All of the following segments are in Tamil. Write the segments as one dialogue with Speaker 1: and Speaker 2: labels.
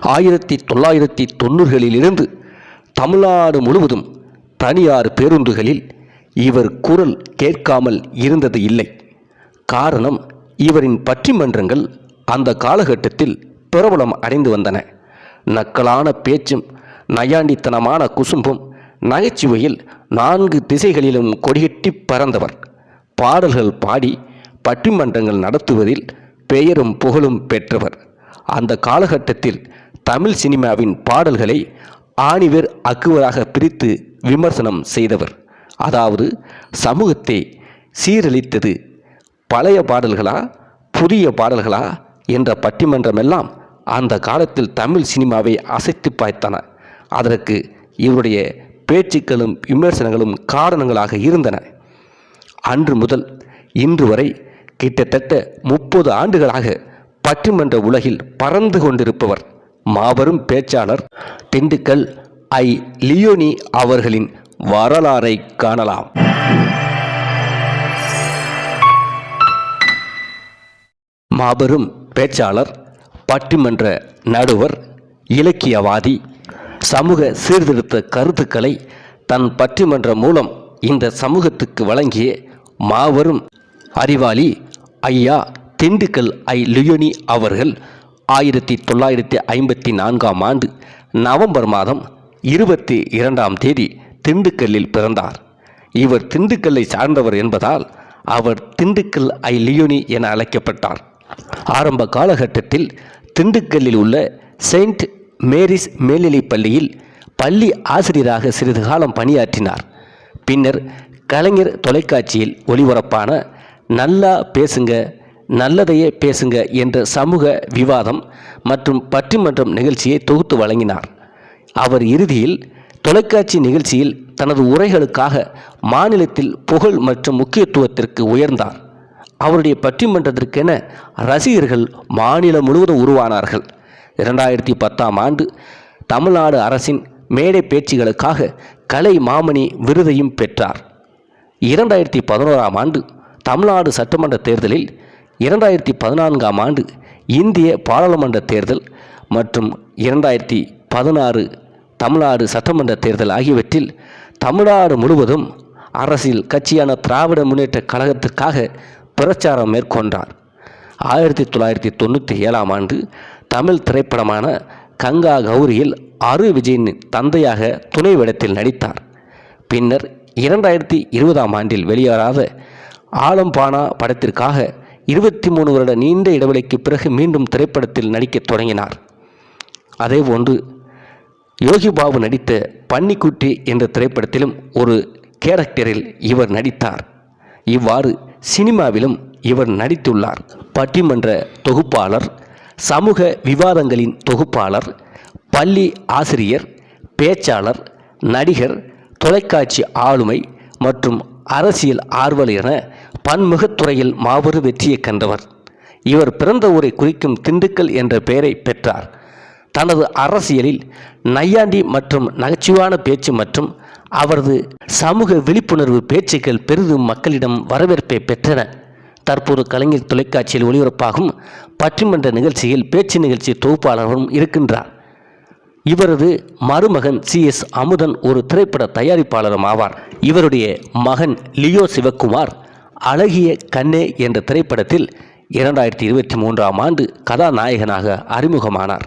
Speaker 1: ஆயிரத்தி தொள்ளாயிரத்தி தொண்ணூறுகளிலிருந்து தமிழ்நாடு முழுவதும் தனியார் பேருந்துகளில் இவர் குரல் கேட்காமல் இருந்தது இல்லை. காரணம் இவரின் பட்டிமன்றங்கள் அந்த காலகட்டத்தில் பிரபலம் அடைந்து வந்தன. நக்கலான பேச்சும் நயாண்டித்தனமான குசும்பும் நகைச்சுவையில் நான்கு திசைகளிலும் கொடிகட்டி பறந்தவர். பாடல்கள் பாடி பட்டிமன்றங்கள் நடத்துவதில் பெயரும் புகழும் பெற்றவர். அந்த காலகட்டத்தில் தமிழ் சினிமாவின் பாடல்களை ஆணிவர் அக்குவராக பிரித்து விமர்சனம் செய்தவர். அதாவது சமூகத்தை சீரழித்தது பழைய பாடல்களா புதிய பாடல்களா என்ற பட்டிமன்றமெல்லாம் அந்த காலத்தில் தமிழ் சினிமாவை அசைத்து பாய்த்தன. அதற்கு இவருடைய பேச்சுக்களும் விமர்சனங்களும் காரணங்களாக இருந்தன. அன்று முதல் இன்று வரை கிட்டத்தட்ட முப்பது ஆண்டுகளாக பட்டிமன்ற உலகில் பறந்து கொண்டிருப்பவர் மாபெரும் பேச்சாளர் திண்டுக்கல் ஐ. லியோனி அவர்களின் வரலாறை காணலாம். மாபெரும் பேச்சாளர் பட்டிமன்ற நடுவர் இலக்கியவாதி சமூக சீர்திருத்த கருத்துக்களை தன் பட்டிமன்ற மூலம் இந்த சமூகத்துக்கு வழங்கிய மாபெரும் அறிவாளி ஐயா திண்டுக்கல் ஐ. லியோனி அவர்கள் ஆயிரத்தி தொள்ளாயிரத்தி ஐம்பத்தி நான்காம் ஆண்டு நவம்பர் மாதம் இருபத்தி இரண்டாம் தேதி திண்டுக்கல்லில் பிறந்தார். இவர் திண்டுக்கல்லை சார்ந்தவர் என்பதால் அவர் திண்டுக்கல் ஐ லியோனி என அழைக்கப்பட்டார். ஆரம்ப காலகட்டத்தில் திண்டுக்கல்லில் உள்ள செயின்ட் மேரிஸ் மேல்நிலைப் பள்ளியில் பள்ளி ஆசிரியராக சிறிது காலம் பணியாற்றினார். பின்னர் கலைஞர் தொலைக்காட்சியில் ஒளிபரப்பான நல்லா பேசுங்க நல்லதையே பேசுங்க என்ற சமூக விவாதம் மற்றும் பட்டிமன்றம் நிகழ்ச்சியை தொகுத்து வழங்கினார். அவர் இறுதியில் தொலைக்காட்சி நிகழ்ச்சியில் தனது உரைகளுக்காக மாநிலத்தில் புகழ் மற்றும் முக்கியத்துவத்திற்கு உயர்ந்தார். அவருடைய பட்டிமன்றத்திற்கென ரசிகர்கள் மாநிலம் முழுவதும் உருவானார்கள். இரண்டாயிரத்தி பத்தாம் ஆண்டு தமிழ்நாடு அரசின் மேடை பேச்சுகளுக்காக கலை மாமணி விருதையும் பெற்றார். இரண்டாயிரத்தி பதினோராம் ஆண்டு தமிழ்நாடு சட்டமன்ற தேர்தலில் இரண்டாயிரத்தி பதினான்காம் ஆண்டு இந்திய பாராளுமன்ற தேர்தல் மற்றும் இரண்டாயிரத்தி பதினாறு தமிழ்நாடு சட்டமன்ற தேர்தல் ஆகியவற்றில் தமிழ்நாடு முழுவதும் அரசியல் கட்சியான திராவிட முன்னேற்ற கழகத்துக்காக பிரச்சாரம் மேற்கொண்டார். ஆயிரத்தி தொள்ளாயிரத்தி தொண்ணூற்றி ஏழாம் ஆண்டு தமிழ் திரைப்படமான கங்கா கௌரியில் அரு விஜயின் தந்தையாக துணை வேடத்தில் நடித்தார். பின்னர் இரண்டாயிரத்தி இருபதாம் ஆண்டில் வெளியேறாத ஆலம்பானா படத்திற்காக இருபத்தி மூணு வருட நீண்ட இடைவெளிக்கு பிறகு மீண்டும் திரைப்படத்தில் நடிக்கத் தொடங்கினார். அதேபோன்று யோகி பாபு நடித்த பன்னிக்குட்டி என்ற திரைப்படத்திலும் ஒரு கேரக்டரில் இவர் நடித்தார். இவ்வாறு சினிமாவிலும் இவர் நடித்துள்ளார். பட்டிமன்ற தொகுப்பாளர் சமூக விவாதங்களின் தொகுப்பாளர் பள்ளி ஆசிரியர் பேச்சாளர் நடிகர் தொலைக்காட்சி ஆளுமை மற்றும் அரசியல் ஆர்வல் என பன்முகத்துறையில் மாபெரும் வெற்றியை கண்டவர். இவர் பிறந்த ஊரை குறிக்கும் திண்டுக்கல் என்ற பெயரை பெற்றார். தனது அரசியலில் நையாண்டி மற்றும் நகைச்சுவான பேச்சு மற்றும் அவரது சமூக விழிப்புணர்வு பேச்சுக்கள் பெரிதும் மக்களிடம் வரவேற்பை பெற்றன. தற்போது கலைஞர் தொலைக்காட்சியில் ஒளிபரப்பாகும் பட்டிமன்ற நிகழ்ச்சியில் பேச்சு நிகழ்ச்சி தொகுப்பாளரும் இருக்கின்றார். இவரது மருமகன் சி. எஸ். அமுதன் ஒரு திரைப்பட தயாரிப்பாளரும் ஆவார். இவருடைய மகன் லியோ சிவக்குமார் அழகிய கண்ணே என்ற திரைப்படத்தில் இரண்டாயிரத்தி இருபத்தி மூன்றாம் ஆண்டு கதாநாயகனாக அறிமுகமானார்.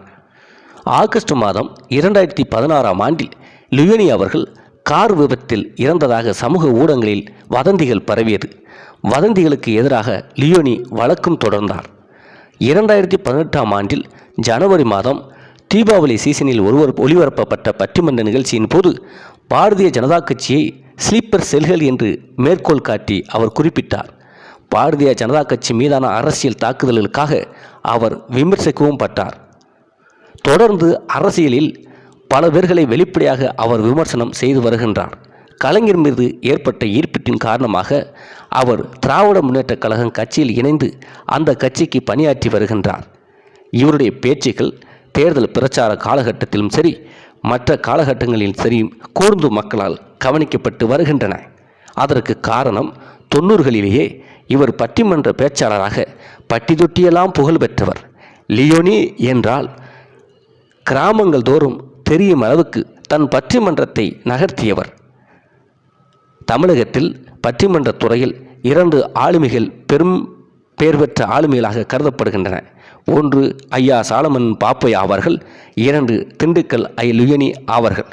Speaker 1: ஆகஸ்ட் மாதம் இரண்டாயிரத்தி பதினாறாம் ஆண்டில் லியோனி அவர்கள் கார் விபத்தில் இறந்ததாக சமூக ஊடகங்களில் வதந்திகள் பரவியது. வதந்திகளுக்கு எதிராக லியோனி வழக்கும் தொடர்ந்தார். இரண்டாயிரத்தி பதினெட்டாம் ஆண்டில் ஜனவரி மாதம் தீபாவளி சீசனில் ஒருவர் ஒளிபரப்பப்பட்ட பட்டிமன்ற நிகழ்ச்சியின் போது பாரதிய ஜனதா கட்சியை ஸ்லீப்பர் செல்கள் என்று மேற்கோள் காட்டி அவர் குறிப்பிட்டார். பாரதிய ஜனதா கட்சி மீதான அரசியல் தாக்குதல்களுக்காக அவர் விமர்சிக்கவும் பட்டார். தொடர்ந்து அரசியலில் பல பேர்களை வெளிப்படையாக அவர் விமர்சனம் செய்து வருகின்றார். கலைஞர் மீது ஏற்பட்ட ஈர்ப்பிட்டின் காரணமாக அவர் திராவிட முன்னேற்றக் கழகம் கட்சியில் இணைந்து அந்த கட்சிக்கு பணியாற்றி வருகின்றார். இவருடைய பேச்சுக்கள் தேர்தல் பிரச்சார காலகட்டத்திலும் சரி மற்ற காலகட்டங்களிலும் சரி கூர்ந்து மக்களால் கவனிக்கப்பட்டு வருகின்றன. அதற்கு காரணம் தொண்ணூறுகளிலேயே இவர் பட்டிமன்ற பேச்சாளராக பட்டி தொட்டியெல்லாம் புகழ் பெற்றவர். லியோனி என்றால் கிராமங்கள் தோறும் தெரியும் அளவுக்கு தன் பட்டிமன்றத்தை நகர்த்தியவர். தமிழகத்தில் பட்டிமன்ற துறையில் இரண்டு ஆளுமைகள் பெரும் பெயர் பெற்ற ஆளுமைகளாக கருதப்படுகின்றன. ஒன்று ஐயா சாலமன் பாப்பை ஆவார்கள். இரண்டு திண்டுக்கல் ஐ லுயனி ஆவார்கள்.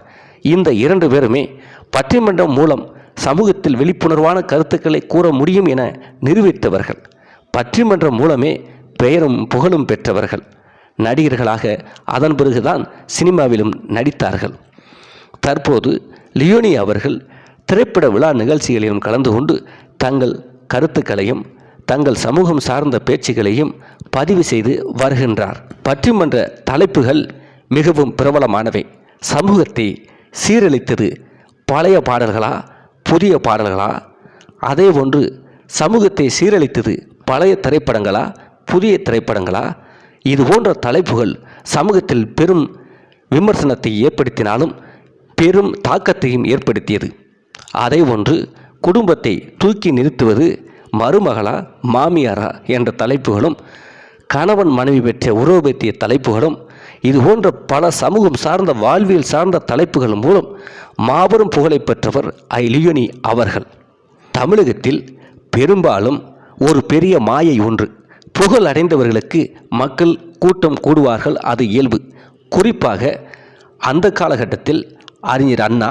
Speaker 1: இந்த இரண்டு பேருமே பட்டிமன்றம் மூலம் சமூகத்தில் விழிப்புணர்வான கருத்துக்களை கூற முடியும் என நிரூபித்தவர்கள். பட்டிமன்றம் மூலமே பெயரும் புகழும் பெற்றவர்கள். நடிகர்களாக அதன் பிறகுதான் சினிமாவிலும் நடித்தார்கள். தற்போது லியோனி அவர்கள் திரைப்பட விழா நிகழ்ச்சிகளிலும் கலந்து கொண்டு தங்கள் கருத்துக்களையும் தங்கள் சமூகம் சார்ந்த பேச்சுகளையும் பதிவு செய்து வருகின்றார். பற்றிமன்ற தலைப்புகள் மிகவும் பிரபலமானவை. சமூகத்தை சீரழித்தது பழைய பாடல்களா புதிய பாடல்களா? அதே போன்று சமூகத்தை சீரழித்தது பழைய திரைப்படங்களா புதிய திரைப்படங்களா? இது போன்ற தலைப்புகள் சமூகத்தில் பெரும் விமர்சனத்தை ஏற்படுத்தினாலும் பெரும் தாக்கத்தையும் ஏற்படுத்தியது. அதை ஒன்று குடும்பத்தை தூக்கி நிறுத்துவது மருமகளா மாமியாரா என்ற தலைப்புகளும் கணவன் மனைவி பெற்ற உறவு பற்றிய தலைப்புகளும் இது போன்ற பல சமூகம் சார்ந்த வாழ்வியல் சார்ந்த தலைப்புகள் மூலம் மாபெரும் புகழை பெற்றவர் ஐ லியோனி அவர்கள். தமிழகத்தில் பெரும்பாலும் ஒரு பெரிய மாயை ஒன்று. புகழ் அடைந்தவர்களுக்கு மக்கள் கூட்டம் கூடுவார்கள் அது இயல்பு. குறிப்பாக அந்த காலகட்டத்தில் அறிஞர் அண்ணா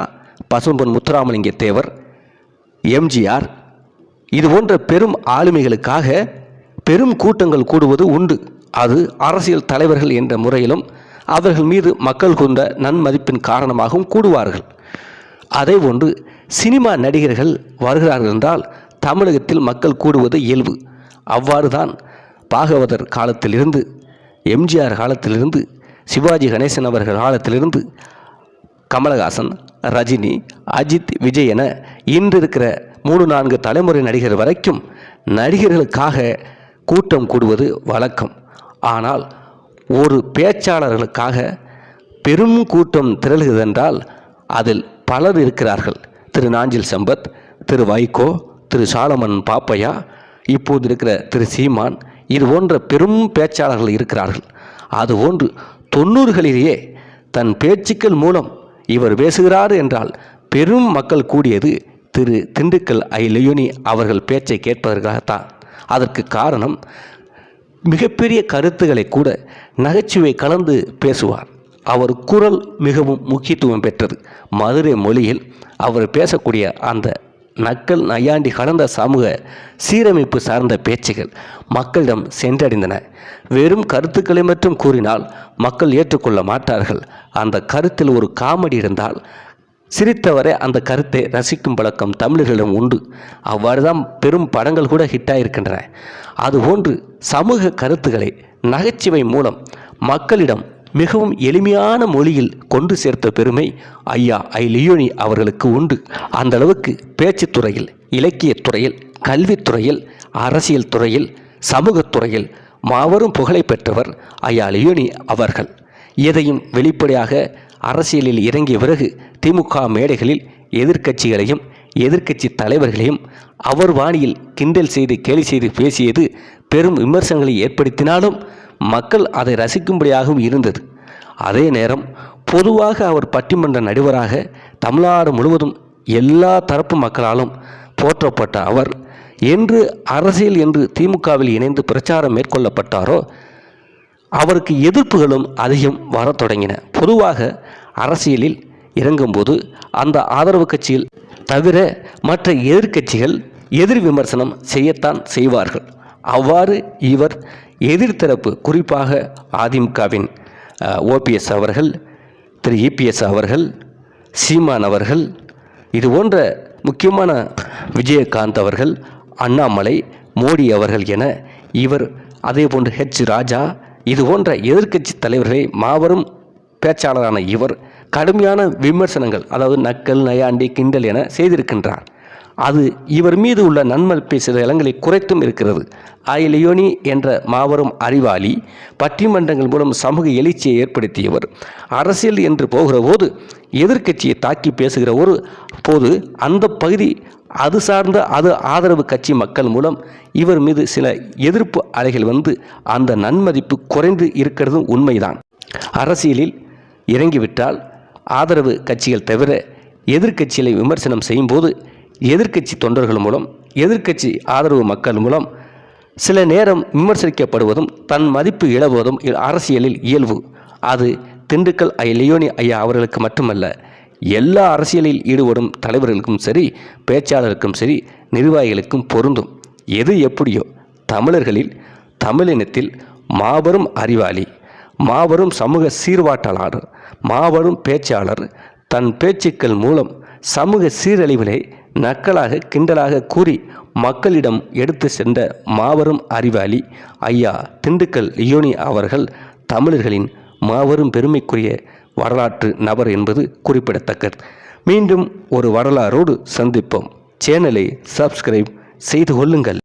Speaker 1: பசும்பொன் முத்துராமலிங்க தேவர் எம்ஜிஆர் இது போன்ற பெரும் ஆளுமைகளுக்காக பெரும் கூட்டங்கள் கூடுவது உண்டு. அது அரசியல் தலைவர்கள் என்ற முறையிலும் அவர்கள் மீது மக்கள் கொண்ட நன்மதிப்பின் காரணமாகவும் கூடுவார்கள். அதே போன்று சினிமா நடிகர்கள் வருகிறார்கள் என்றால் தமிழகத்தில் மக்கள் கூடுவது இயல்பு. அவ்வாறு தான் பாகவதர் காலத்திலிருந்து எம்ஜிஆர் காலத்திலிருந்து சிவாஜி கணேசன் அவர்கள் காலத்திலிருந்து கமலஹாசன் ரஜினி அஜித் விஜய் என இன்று இருக்கிற மூணு நான்கு தலைமுறை நடிகர் வரைக்கும் நடிகர்களுக்காக கூட்டம் கூடுவது வழக்கம். ஆனால் ஒரு பேச்சாளர்களுக்காக பெரும் கூட்டம் திரளுகிறதென்றால் அதில் பலர் இருக்கிறார்கள். திரு நாஞ்சில் சம்பத் திரு வைகோ திரு சாலமன் பாப்பையா இப்போது இருக்கிற திரு சீமான் இது போன்ற பெரும் பேச்சாளர்கள் இருக்கிறார்கள். அது ஒன்று தொண்ணூறுகளிலேயே தன் பேச்சுக்கள் மூலம் இவர் பேசுகிறார் என்றால் பெரும் மக்கள் கூடியது திரு திண்டுக்கல் ஐ லியோனி அவர்கள் பேச்சை கேட்பதற்காகத்தான். அதற்கு காரணம் மிகப்பெரிய கருத்துக்களை கூட நகைச்சுவை கலந்து பேசுவார். அவர் குரல் மிகவும் முக்கியத்துவம் பெற்றது. மதுரை மொழியில் அவர் பேசக்கூடிய அந்த நக்கல் நையாண்டி கடந்த சமூக சீரமைப்பு சார்ந்த பேச்சுகள் மக்களிடம் சென்றடைந்தன. வெறும் கருத்துக்களை மட்டும் கூறினால் மக்கள் ஏற்றுக்கொள்ள மாட்டார்கள். அந்த கருத்தில் ஒரு காமெடி இருந்தால் சிரித்தவரை அந்த கருத்தை ரசிக்கும் பழக்கம் தமிழர்களிடம் உண்டு. அவ்வாறு தான் பெரும் படங்கள் கூட ஹிட்டாயிருக்கின்றன அதுபோன்று சமூக கருத்துக்களை நகைச்சுவை மூலம் மக்களிடம் மிகவும் எளிமையான மொழியில் கொண்டு சேர்த்த பெருமை ஐயா ஐ லியோனி அவர்களுக்கு உண்டு. அந்த அளவுக்கு பேச்சுத்துறையில் இலக்கியத் துறையில் கல்வித்துறையில் அரசியல் துறையில் சமூகத்துறையில் மாபெரும் புகழை பெற்றவர் ஐயா லியோனி அவர்கள். எதையும் வெளிப்படையாக அரசியலில் இறங்கிய பிறகு திமுக மேடைகளில் எதிர்க்கட்சிகளையும் எதிர்க்கட்சி தலைவர்களையும் அவர் வாணியில் கிண்டல் செய்து கேலி செய்து பேசியது பெரும் விமர்சனங்களை ஏற்படுத்தினாலும் மக்கள் அதை ரசிக்கும்படியாகவும் இருந்தது. அதே நேரம் பொதுவாக அவர் பட்டிமன்ற நடுவராக தமிழ்நாடு முழுவதும் எல்லா தரப்பு மக்களாலும் போற்றப்பட்ட அவர் என்று அரசியல் என்று திமுகவில் இணைந்து பிரச்சாரம் மேற்கொள்ளப்பட்டாரோ அவருக்கு எதிர்ப்புகளும் அதிகம் வரத் தொடங்கின. பொதுவாக அரசியலில் இறங்கும்போது அந்த ஆதரவு கட்சியில் தவிர மற்ற எதிர்க்கட்சிகள் எதிர் விமர்சனம் செய்யத்தான் செய்வார்கள். அவ்வாறு இவர் எதிர்த்தரப்பு குறிப்பாக அதிமுகவின் ஓபிஎஸ் அவர்கள் திரு. இபிஎஸ் அவர்கள் சீமான் அவர்கள் இது போன்ற முக்கியமான விஜயகாந்த் அவர்கள் அண்ணாமலை மோடி அவர்கள் என இவர் அதே போன்று ஹெச். ராஜா இது போன்ற எதிர்க்கட்சி தலைவர்களை மாபெரும் பேச்சாளரான இவர் கடுமையான விமர்சனங்கள் அதாவது நக்கல் நயாண்டி கிண்டல் என செய்திருக்கின்றார். அது இவர் மீது உள்ள நன்மதிப்பை சில இடங்களில் குறைத்தும் இருக்கிறது. ஐ லியோனி என்ற மாபெரும் அறிவாளி பட்டிமன்றங்கள் மூலம் சமூக எழுச்சியை ஏற்படுத்தியவர். அரசியல் என்று போகிற போது எதிர்க்கட்சியை தாக்கி பேசுகிற ஒரு போது அந்த பகுதி அது சார்ந்த அது ஆதரவு கட்சி மக்கள் மூலம் இவர் மீது சில எதிர்ப்பு அலைகள் வந்து அந்த நன்மதிப்பு குறைந்து இருக்கிறதும் உண்மைதான். அரசியலில் இறங்கிவிட்டால் ஆதரவு கட்சிகள் தவிர எதிர்க்கட்சிகளை விமர்சனம் செய்யும்போது எதிர்க்கட்சி தொண்டர்கள் மூலம் எதிர்க்கட்சி ஆதரவு மக்கள் மூலம் சில நேரம் விமர்சிக்கப்படுவதும் தன் மதிப்பு இழவதும் அரசியலில் இயல்பு. அது திண்டுக்கல் ஐ. லியோனி ஐயா அவர்களுக்கு மட்டுமல்ல எல்லா அரசியலில் ஈடுபடும் தலைவர்களுக்கும் சரி பேச்சாளருக்கும் சரி நிர்வாகிகளுக்கும் பொருந்தும். எது எப்படியோ தமிழர்களில் தமிழினத்தில் மாபெரும் அறிவாளி மாபெரும் சமூக சீர்வாட்டலாளர் மாபெரும் பேச்சாளர் தன் பேச்சுக்கள் மூலம் சமூக சீரழிவினை நக்கலாக கிண்டலாக கூறி மக்களிடம் எடுத்து சென்ற மாபெரும் அறிவாளி ஐயா திண்டுக்கல் லியோனி அவர்கள் தமிழர்களின் மாபெரும் பெருமைக்குரிய வரலாற்று நபர் என்பது குறிப்பிடத்தக்கது. மீண்டும் ஒரு வரலாறோடு சந்திப்போம். சேனலை சப்ஸ்கிரைப் செய்து கொள்ளுங்கள்.